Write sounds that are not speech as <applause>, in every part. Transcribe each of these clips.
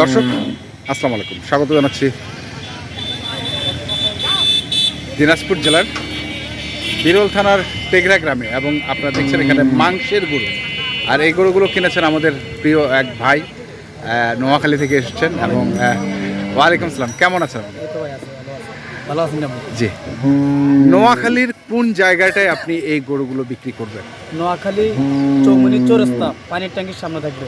দর্শক আসসালামু আলাইকুম। স্বাগত জানাচ্ছি দিনাজপুর জেলার বিরল থানার টেগরা গ্রামে এবং আপনারা দেখছেন এখানে মাংসের গরু। আর এই গরুগুলো কিনেছেন আমাদের প্রিয় এক ভাই নোয়াখালী থেকে এসেছেন এবং ওয়ালাইকুম সালাম। কেমন আছেন? ভালো আছেন জি। নোয়াখালীর কোন জায়গাটায় আপনি এই গরুগুলো বিক্রি করবেন? নোয়াখালী চৌমনি চৌরাস্তা পানির ট্যাঙ্কির সামনে থাকবে।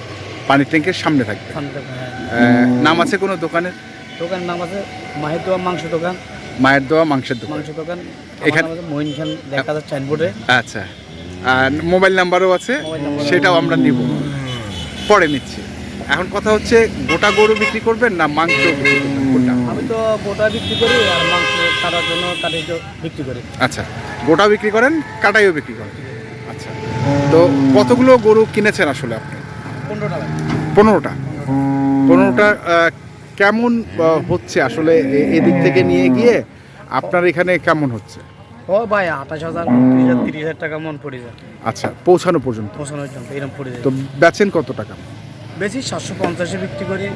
পানির ট্যাঙ্কের সামনে থাকবে। সামনে থাকবে হ্যাঁ। নাম আছে কোনো দোকানের? দোকানের নাম আছে মাহির দোয়া মাংস দোকান। মায়ের দেওয়া মাংসের দোকান। মাংস দোকান। এখানে- এখানে মহিন খান দেখা যাচ্ছে সাইনবোর্ডে আচ্ছা। আর মোবাইল নাম্বারও আছে মোবাইল সেটাও আমরা নিব। পরে নিচ্ছি। এখন কথা হচ্ছে গোটা গরু বিক্রি করবেন না মাংস বিক্রি করবেন? কোনটা আমি তো গোটা বিক্রি করি আর মাংস কাটার জন্য কাটি বিক্রি করি। আচ্ছা। গোটা বিক্রি করেন কাটাইও বিক্রি করেন। আচ্ছা। তো কতগুলো গরু কিনেছেন আসলে আপনি? পনেরোটা পনেরোটা। কেমন হচ্ছে আসলে এদিক থেকে নিয়ে গিয়ে আপনার এখানে কেমন হচ্ছে? ও ভাই আঠাশ হাজার উনত্রিশ হাজার তিরিশ হাজার টাকা মন পড়ে যায়। আচ্ছা পৌঁছানো পর্যন্ত। পৌঁছানোর জন্য এরকম পড়ে যায়। তো বেচেন কত টাকা? বেশি সাতশো পঞ্চাশে বিক্রি করি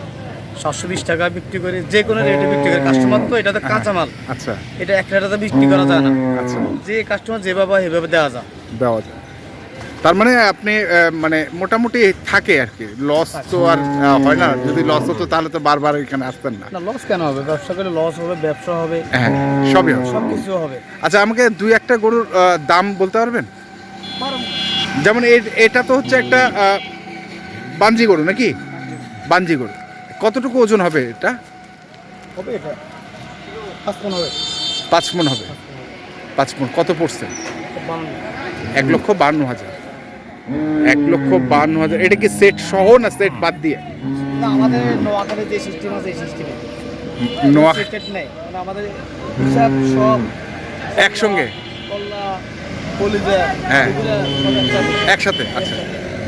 সাতশো বিশ টাকা বিক্রি করি যে কোনো রেটে বিক্রি করি। কাস্টমার তো এটা তো কাঁচামাল। আচ্ছা। এটা এক রেটাতে বিক্রি করা যায় না। আচ্ছা। যে কাস্টমার যেভাবে সেভাবে দেওয়া যায়। দেওয়া যায়। তার মানে আপনি মানে মোটামুটি থাকে আর কি। লস তো আর হয় না। যদি লস হতো তাহলে তো বারবার এখানে আসতেন না। না লস কেন হবে? ব্যবসা করলে লস হবে ব্যবসা হবে। হ্যাঁ সবই হবে। সব কিছু হবে। আচ্ছা আমাকে দুই একটা গরুর দাম বলতে পারবেন? যেমন এটা তো হচ্ছে একটা বাঞ্জি গরু নাকি? বাঞ্জি গরু। কতটুকু ওজন হবে এটা? হবে এটা। পাঁচ মন হবে। পাঁচ মন হবে। পাঁচ মন কত পড়ছে? এক লক্ষ বান্ন হাজার। এক লক্ষ বান্ন হাজার। এটা কি সেট সহ না সেট বাদ দিয়ে? না আমাদের নোয়াখালী যে সিস্টেম আছে এই সিস্টেমে নোয়া সেটেড নেই। মানে আমাদের হিসাব সব একসঙ্গে? হ্যাঁ। একসাথে। আচ্ছা।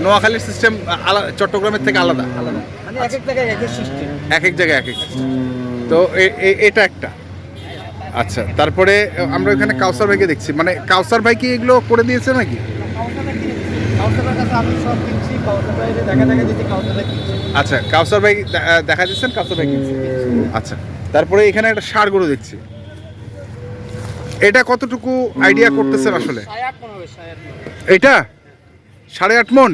নোয়াখালীর সিস্টেম আলাদা চট্টগ্রামের থেকে আলাদা আলাদা। মানে এক এক জায়গায় এক এক। তো এটা একটা। আচ্ছা তারপরে আমরা ওখানে কাউসার ভাইকে দেখছি। মানে কাউসার ভাই কি এগুলো করে দিয়েছে নাকি? আচ্ছা কাউসার ভাই দেখা দিচ্ছেন কাউসার ভাই কিনছে। আচ্ছা তারপরে এখানে একটা সার গরু দেখছি। এটা কতটুকু আইডিয়া করতেছেন আসলে? এটা? সাড়ে আট মন?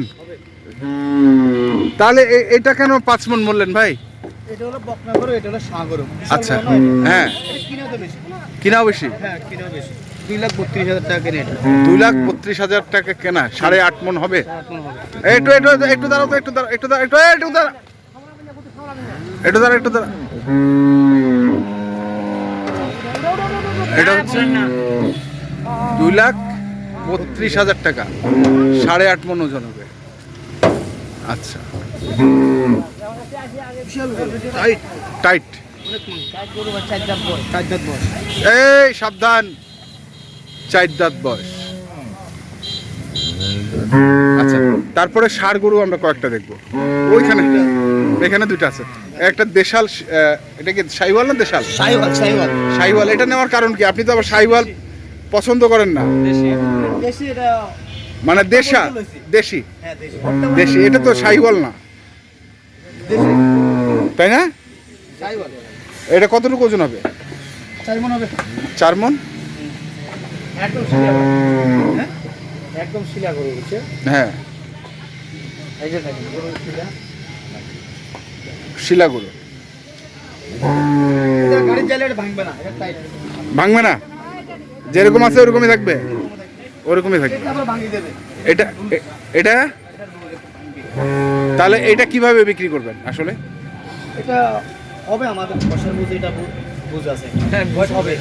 তাহলে এটা কেন পাঁচ মন বললেন ভাই? এটা হলো বকনা গরু এটা হলো সাঁ আচ্ছা। হ্যাঁ। কিনাও বেশি? হ্যাঁ কিনেও বেশি। দুই লাখ বত্রিশ হাজার টাকা কিনে এটা দুই লাখ বত্রিশ হাজার টাকা কেনা সাড়ে আট মন হবে। একটু একটু একটু দাঁড়াও তো একটু দাঁড়াও একটু দাঁড়াও একটু একটু দাঁড়া একটু দাঁড়া একটু দাঁড়া এটা হচ্ছে দুই লাখ বত্রিশ হাজার টাকা সাড়ে আট মন ওজন হবে। আচ্ছা। টাইট। টাইট। এই সাবধান। চার দাঁত বয়স। আচ্ছা তারপরে ষাড় গরু আমরা কয়েকটা দেখব। ওইখানে এখানে দুইটা আছে। একটা দেশাল এটা কি সাইওয়াল না দেশাল? সাইওয়াল সাইওয়াল। সাইওয়াল এটা নেওয়ার কারণ কি? আপনি তো আবার সাইওয়াল পছন্দ করেন না। দেশি। দেশি মানে দেশা দেশি। হ্যাঁ দেশি। দেশি এটা তো সাইওয়াল না। দেশি। তাই না? সাইওয়াল। এটা কতটুকু ওজন হবে? চার মন হবে। চার মন? একদম শিলা হ্যাঁ? একদম শিলা গরু বুঝছে হ্যাঁ। এই যে দেখেন গরু শিলা। শিলা গরু ভাঙবে না এটা টাইট ভাঙবে না? যেরকম আছে ওরকমই থাকবে? ওরকমই থাকবে। এটা এটা তাহলে এটা কীভাবে বিক্রি করবেন আসলে? এটা হবে আমাদের এটা বুঝ আছে। হ্যাঁ হবে।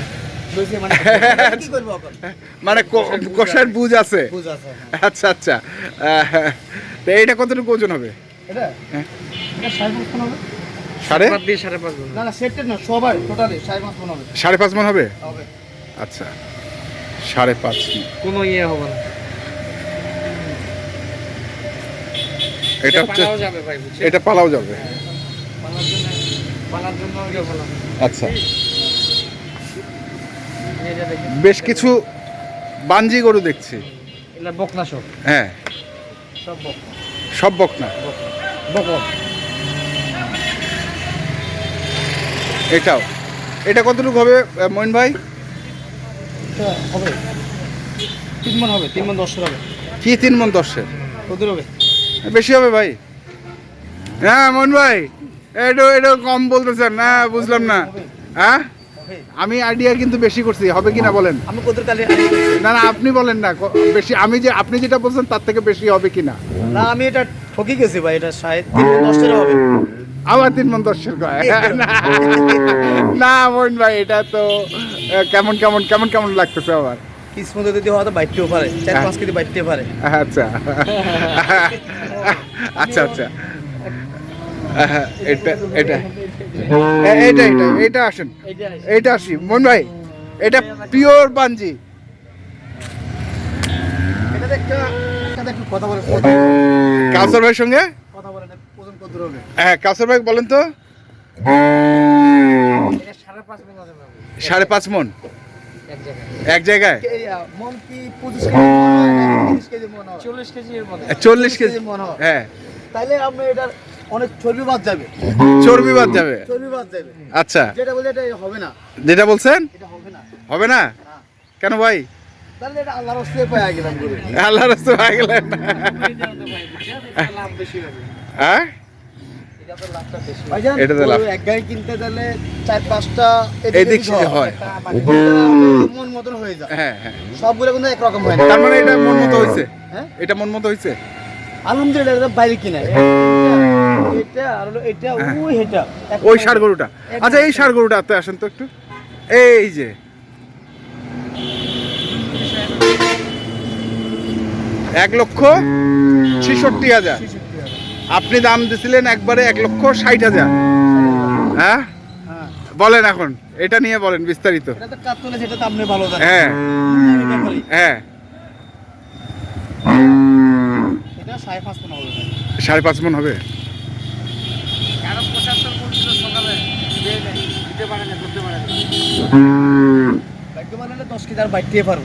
মানে <laughs> কি করব এখন? মানে কষার বুঝ আছে। বুঝ আছে হ্যাঁ। আচ্ছা আচ্ছা। তো এইটা কতটুকু ওজন হবে? এটা? হ্যাঁ। সাড়ে পাঁচ মন হবে। সাড়ে? পাঁচ না না সেটের না সবাই সাড়ে পাঁচ মন হবে। সাড়ে পাঁচ মন হবে? হবে। আচ্ছা। সাড়ে পাঁচ। কোনো ইয়ে হবে না। এটা হচ্ছে এটা পালাও যাবে। ভালো আচ্ছা। বেশ কিছু বাঞ্জি গরু দেখছি। বকনা সব। হ্যাঁ। সব বকনা। এটাও। এটা কতটুকু হবে মইন ভাই? হবে। তিন মন হবে তিন মন হবে। কি তিন মন দশের? হবে? বেশি হবে ভাই। হ্যাঁ মইন ভাই। এটা এটা কম বলতেছেন। না বুঝলাম না। হ্যাঁ? আমি আইডিয়া কিন্তু বেশি করছি হবে কিনা বলেন? আমি না না আপনি বলেন না বেশি আমি যে আপনি যেটা বলছেন তার থেকে বেশি হবে কিনা? না আমি এটা ঠকি গেছি ভাই এটা সাড়ে তিন মন হবে। আবার তিন মন দশের না, না মইন ভাই এটা তো কেমন কেমন কেমন কেমন লাগতেছে আবার? কিসমত যদি হয়তো বাইতেও পারে চার হ্যাঁ। পাঁচ কেজি বাইতে পারে। আচ্ছা। আচ্ছা আচ্ছা। <laughs> এটা এটা। এটা এটা এটা আসেন। এইটা আসি। মন ভাই এটা পিওর বলে। কাউসার ভাইয়ের সঙ্গে? হ্যাঁ কাউসার ভাই বলেন তো। সাড়ে পাঁচ মন হবে সাড়ে পাঁচ মন? এক জায়গায়। হয় হয়। চল্লিশ কেজি হয় হ্যাঁ। তাইলে আমরা এটার অনেক চর্বি বাদ যাবে। চর্বি বাদ যাবে। চর্বি বাদ যাবে। আচ্ছা। যেটা বলে এটা হবে না। যেটা বলছেন? এটা হবে না। হবে না? হ্যাঁ। কেন ভাই? আল্লাহ রাস্তা হয়ে? গেলেন হ্যাঁ লাভ। এক গায়ে কিনতে চার পাঁচটা এদিক সেদিক হয়। মন মতন হয়ে যায়। হ্যাঁ হ্যাঁ। সবগুলো কিন্তু একরকম হয় তার মানে এটা মন মতো হয়েছে হ্যাঁ? এটা মন মতো হয়েছে আলহামদুলিল্লাহ বাইরে কিনা। এটা আর হলো এটা ওই এটা। হ্যাঁ। ওই ষাড় গরুটা। আচ্ছা এই ষাড় গরুটা আপনি আসেন তো একটু। এই যে। এক লক্ষ ছেষট্টি হাজার। আপনি দাম দিছিলেন একবারে এক লক্ষ ষাট হাজার। হ্যাঁ? হ্যাঁ। বলেন এখন এটা নিয়ে বলেন বিস্তারিত। হ্যাঁ। হ্যাঁ হবে। সাড়ে পাঁচ মন হবে কারণ পঁচাত্তর বলছিল সকালে দিতে পারে না করতে পারে না ভাগ্য মানে দশ কেজি আর বাইতে পারব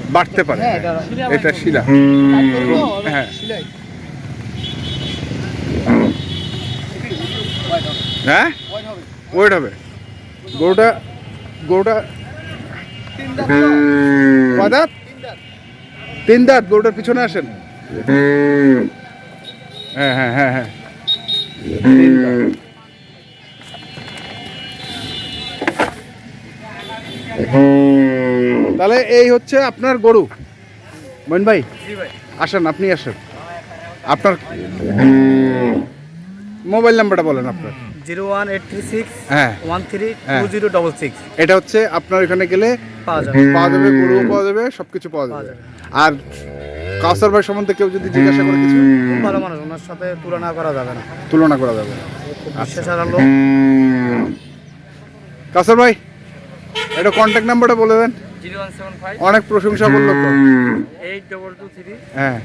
বাড়তে পারে। হ্যাঁ, এটা- এটা শিলা। হ্যাঁ। হ্যাঁ? ওয়েট হবে। গরুটা গরুটা। দাঁত। তিন দাঁত। গরুটার পিছনে আসেন। হ্যাঁ হ্যাঁ হ্যাঁ হ্যাঁ। তাহলে এই হচ্ছে আপনার গরু। মইন ভাই আসেন আপনি আসেন। আপনার মোবাইল নাম্বারটা বলেন আপনার। Zero one eight three six হ্যাঁ। ওয়ান থ্রি হ্যাঁ। Two zero double six. এটা হচ্ছে আপনার এখানে গেলে পাওয়া যাবে। পাওয়া যাবে গরুও পাওয়া যাবে সবকিছু পাওয়া পাওয়া যাবে। আর কাউসার ভাই সম্বন্ধে কেউ যদি জিজ্ঞাসা করে কিছু? ভালো মানুষ ওনার সাথে তুলনা করা যাবে না। তুলনা করা যাবে না। লোক। কাউসার ভাই এটা কন্ট্যাক্ট নাম্বারটা বলে দেন। অনেক প্রশংসা করল তো। হ্যাঁ।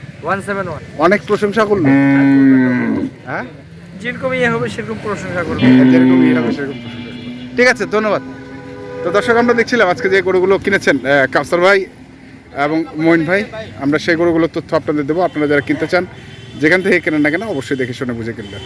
অনেক প্রশংসা করল। হ্যাঁ? যেরকম ইয়ে হবে সেরকম প্রশংসা করব। যেরকম ইয়ে হবে সেরকম প্রশংসা ঠিক আছে ধন্যবাদ। তো দর্শক আমরা দেখছিলাম আজকে যে গরুগুলো কিনেছেন আহ, কাউসার ভাই এবং মইন ভাই আমরা সেই গরুগুলোর তথ্য আপনাদের দেবো। আপনারা যারা কিনতে চান যেখান থেকে কেনেন না কেন অবশ্যই দেখে শুনে বুঝে কিনবেন।